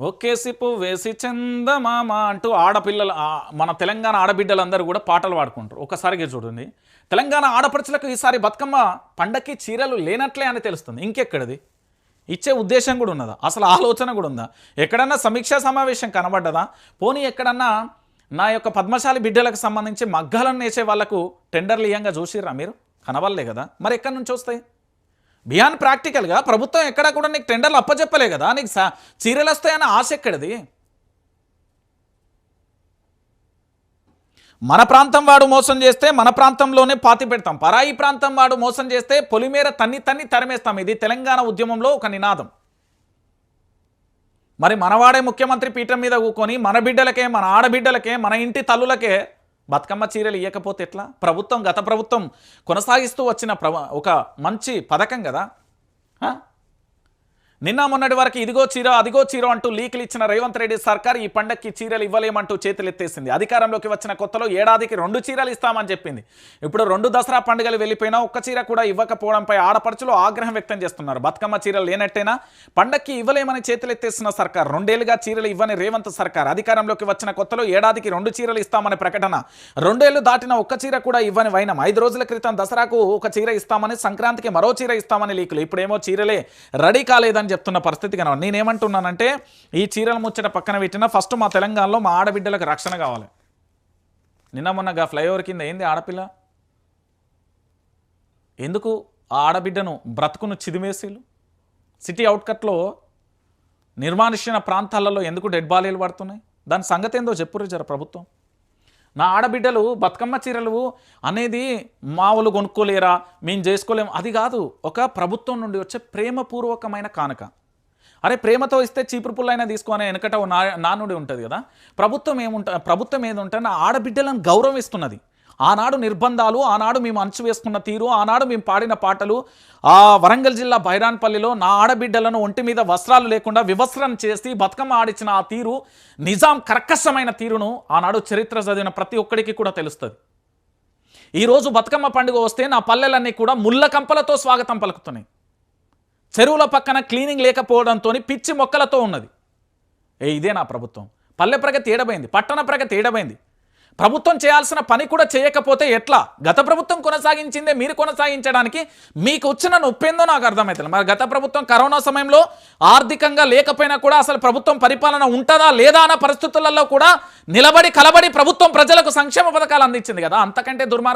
ఒకేసిపు వేసి చందమామ అంటూ ఆడపిల్లలు మన తెలంగాణ ఆడబిడ్డలందరూ కూడా పాటలు పాడుకుంటారు. ఒకసారిగా చూడండి. తెలంగాణ ఆడపడుచులకు ఈసారి బతుకమ్మ పండక్కి చీరలు లేనట్లే అని తెలుస్తుంది. ఇంకెక్కడిది? ఇచ్చే ఉద్దేశం కూడా ఉన్నదా? అసలు ఆలోచన కూడా ఉందా? ఎక్కడన్నా సమీక్షా సమావేశం కనబడ్డదా? పోనీ ఎక్కడన్నా నా యొక్క పద్మశాలి బిడ్డలకు సంబంధించి మగ్గాలను నేసే వాళ్ళకు టెండర్లు ఇయ్యంగా చూసిర్రా మీరు? కనబడలే కదా. మరి ఎక్కడి నుంచి వస్తాయి? బియాన్ ప్రాక్టికల్గా ప్రభుత్వం ఎక్కడా కూడా నీకు టెండర్లు అప్పచెప్పలే కదా నీకు సా- చీరలు వస్తాయన్న ఆశ ఎక్కడిది? మన ప్రాంతం వాడు మోసం చేస్తే మన ప్రాంతంలోనే పాతి పెడతాం. పరాయి ప్రాంతం వాడు మోసం చేస్తే పొలిమేర తన్ని తన్ని తరిమేస్తాం. ఇది తెలంగాణ ఉద్యమంలో ఒక నినాదం. మరి మనవాడే ముఖ్యమంత్రి పీఠం మీద కూకొని మన బిడ్డలకే మన ఆడబిడ్డలకే మన ఇంటి తల్లులకే బతుకమ్మ చీరలు ఇవ్వకపోతే ఎట్లా? ప్రభుత్వం గత ప్రభుత్వం కొనసాగిస్తూ వచ్చిన ప్ర ఒక మంచి పథకం కదా? నిన్న మొన్నటి వరకు ఇదిగో చీర అదిగో చీర అంటూ లీకులు ఇచ్చిన రేవంత్ రెడ్డి సర్కార్ ఈ పండక్కి చీరలు ఇవ్వలేమంటూ చేతులెత్తేసింది. అధికారంలోకి వచ్చిన కొత్తలో ఏడాదికి రెండు చీరలు ఇస్తామని చెప్పింది. ఇప్పుడు రెండు దసరా పండుగలు వెళ్ళిపోయినా ఒక్క చీర కూడా ఇవ్వకపోవడంపై ఆడపడుచులు ఆగ్రహం వ్యక్తం చేస్తున్నారు. బతుకమ్మ చీరలు లేనట్టేనా? పండక్కి ఇవ్వలేమని చేతులెత్తేసిన సర్కార్ రెండేళ్ళుగా చీరలు ఇవ్వని రేవంత్ సర్కార్ అధికారంలోకి వచ్చిన కొత్తలో ఏడాదికి రెండు చీరలు ఇస్తామని ప్రకటన రెండేళ్ళు దాటిన ఒక్క చీర కూడా ఇవ్వని వైనం. ఐదు రోజుల క్రితం దసరాకు ఒక చీర ఇస్తామని సంక్రాంతికి మరో చీర ఇస్తామని లీకులు. ఇప్పుడేమో చీరలే రెడీ కాలేదని చెప్తున్న పరిస్థితి కనవ నేనేమంటున్నానంటే ఈ చీరల ముచ్చట పక్కన పెట్టినా ఫస్ట్ మా తెలంగాణలో మా ఆడబిడ్డలకు రక్షణ కావాలి. నిన్న మొన్న గా ఫ్లైఓవర్ కింద ఏంది ఆడపిల్ల? ఎందుకు ఆ ఆడబిడ్డను బ్రతుకును చిదిమేసిలు? సిటీ అవుట్కట్లో నిర్మానుష్యన ప్రాంతాలలో ఎందుకు డెడ్ బాలీలు పడుతున్నాయి? దాని సంగతి ఏందో చెప్పురు జర ప్రభుత్వం. నా ఆడబిడ్డలు బతుకమ్మ చీరలు అనేది మావులు కొనుక్కోలేరా? మేము చేసుకోలేం. అది కాదు ఒక ప్రభుత్వం నుండి వచ్చే ప్రేమపూర్వకమైన కానుక. అరే ప్రేమతో ఇస్తే చీపురు పుల్లైనా తీసుకునే వెనకట ఓ నా నానుడి ఉంటుంది కదా. ప్రభుత్వం ఏముంట ప్రభుత్వం ఏది ఉంటే నా ఆడబిడ్డలను గౌరవిస్తున్నది. ఆనాడు నిర్బంధాలు ఆనాడు మేము అణచివేసుకున్న తీరు ఆనాడు మేము పాడిన పాటలు ఆ వరంగల్ జిల్లా బైరాన్పల్లిలో నా ఆడబిడ్డలను ఒంటి మీద వస్త్రాలు లేకుండా వివస్త్రం చేసి బతుకమ్మ ఆడిచిన ఆ తీరు నిజాం కర్కశమైన తీరును ఆనాడు చరిత్ర చదివిన ప్రతి ఒక్కడికి కూడా తెలుస్తుంది. ఈరోజు బతుకమ్మ పండుగ వస్తే నా పల్లెలన్నీ కూడా ముళ్ళ కంపలతో స్వాగతం పలుకుతున్నాయి. చెరువుల పక్కన క్లీనింగ్ లేకపోవడంతో పిచ్చి మొక్కలతో ఉన్నది. ఏ ఇదే నా ప్రభుత్వం. పల్లె ప్రగతి ఏడబైంది పట్టణ ప్రగతి ఏడబైంది ప్రభుత్వం చేయాల్సిన పని కూడా చేయకపోతే ఎట్లా? గత ప్రభుత్వం కొనసాగించిందే మీరు కొనసాగించడానికి మీకు వచ్చిన నొప్పేందో నాకు అర్థమవుతుంది మరి గత ప్రభుత్వం కరోనా సమయంలో ఆర్థికంగా లేకపోయినా కూడా అసలు ప్రభుత్వం పరిపాలన ఉంటుందా లేదా అన్న పరిస్థితులలో కూడా నిలబడి కలబడి ప్రభుత్వం ప్రజలకు సంక్షేమ పథకాలు అందించింది కదా. అంతకంటే దుర్మార్గం